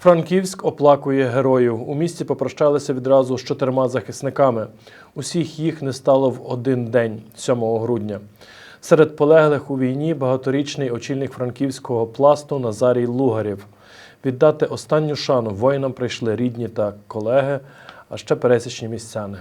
Франківськ оплакує героїв. У місті попрощалися відразу з чотирма захисниками. Усіх їх не стало в один день, 7 грудня. Серед полеглих у війні багаторічний очільник франківського пласту Назарій Лугарів. Віддати останню шану воїнам прийшли рідні та колеги, а ще пересічні містяни.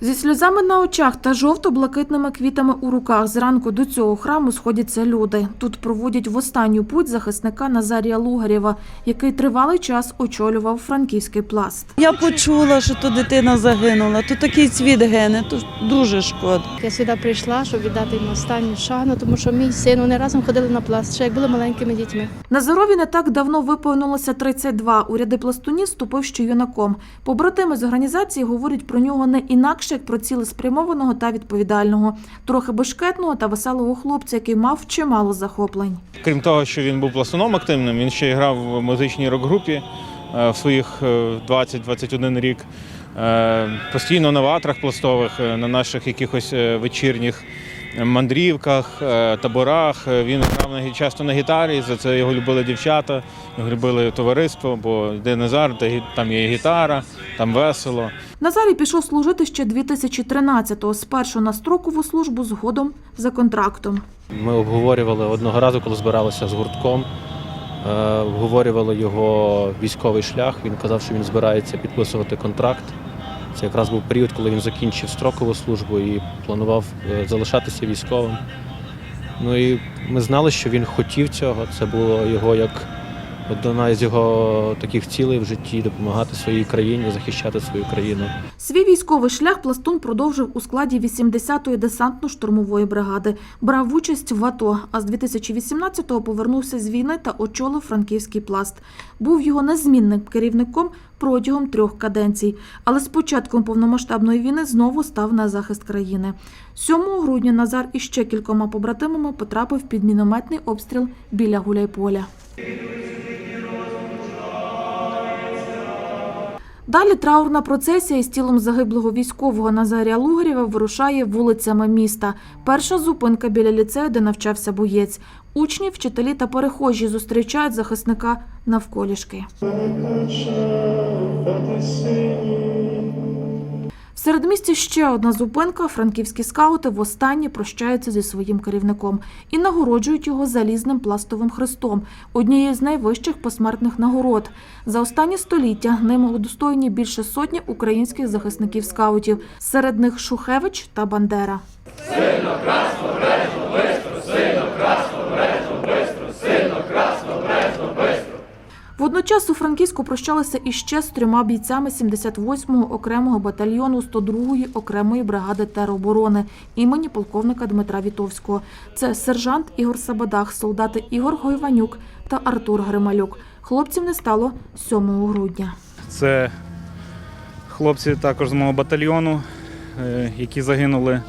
Зі сльозами на очах та жовто-блакитними квітами у руках зранку до цього храму сходяться люди. Тут проводять в останню путь захисника Назарія Лугарєва, який тривалий час очолював франківський пласт. Я почула, що то дитина загинула. То такий цвіт гине, то дуже шкода. Я сюди прийшла, щоб віддати йому останню шану, тому що мій син, вони разом ходили на пласт, ще як були маленькими дітьми. Назарові не так давно виповнилося 32. У ряди пластунів вступив ще юнаком. Побратими з організації говорять про нього не інакше, як про цілеспрямованого та відповідального, трохи бешкетного та веселого хлопця, який мав чимало захоплень. Крім того, що він був пластуном активним, він ще грав в музичній рок-групі е, в своїх е, 20-21 рік. Е, Постійно на ватрах пластових, е, на наших якихось е, вечірніх мандрівках, е, таборах. Е, Він грав часто на гітарі, за це його любили дівчата, його любили товариство, бо де Назар, там є гітара, там весело. Назарій пішов служити ще 2013-го, спершу на строкову службу, згодом за контрактом. Ми обговорювали одного разу, коли збиралися з гуртком. е, Обговорювали його військовий шлях. Він казав, що він збирається підписувати контракт. Це якраз був період, коли він закінчив строкову службу і планував е, залишатися військовим. Ну і ми знали, що він хотів цього. Це було його як одна із його таких цілей в житті допомагати своїй країні, захищати свою країну. Свій військовий шлях пластун продовжив у складі 80-ї десантно-штурмової бригади. Брав участь в АТО, а з 2018-го повернувся з війни та очолив франківський пласт. Був його незмінним керівником протягом трьох каденцій. Але з початком повномасштабної війни знову став на захист країни. 7 грудня Назар із ще кількома побратимами потрапив під мінометний обстріл біля Гуляйполя. Далі траурна процесія із тілом загиблого військового Назарія Лугарєва вирушає вулицями міста. Перша зупинка біля ліцею, де навчався боєць. Учні, вчителі та перехожі зустрічають захисника навколішки. В середмісті ще одна зупинка. Франківські скаути востаннє прощаються зі своїм керівником і нагороджують його залізним пластовим хрестом, однією з найвищих посмертних нагород. За останні століття ним удостоєні більше сотні українських захисників скаутів. Серед них Шухевич та Бандера. Водночас у Франківську прощалися іще з трьома бійцями 78-го окремого батальйону 102-ї окремої бригади тероборони імені полковника Дмитра Вітовського. Це сержант Ігор Сабадах, солдати Ігор Гойванюк та Артур Грималюк. Хлопців не стало 7 грудня. Це хлопці також з мого батальйону, е, які загинули.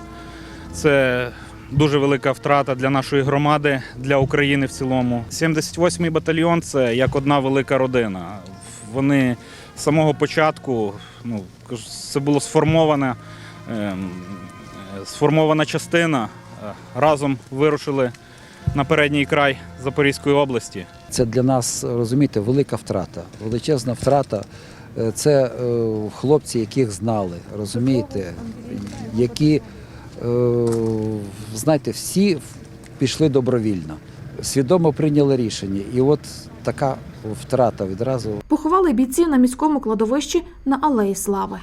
Це дуже велика втрата для нашої громади, для України в цілому. 78-й батальйон це як одна велика родина. Вони з самого початку, ну, це було сформоване, ем, сформована частина. Е, Разом вирушили на передній край Запорізької області. Це для нас, розумієте, велика втрата, величезна втрата. Е, Це е, хлопці, яких знали, розумієте, які, знаєте, всі пішли добровільно, свідомо прийняли рішення. І от така втрата відразу Поховали бійців на міському кладовищі на Алеї Слави.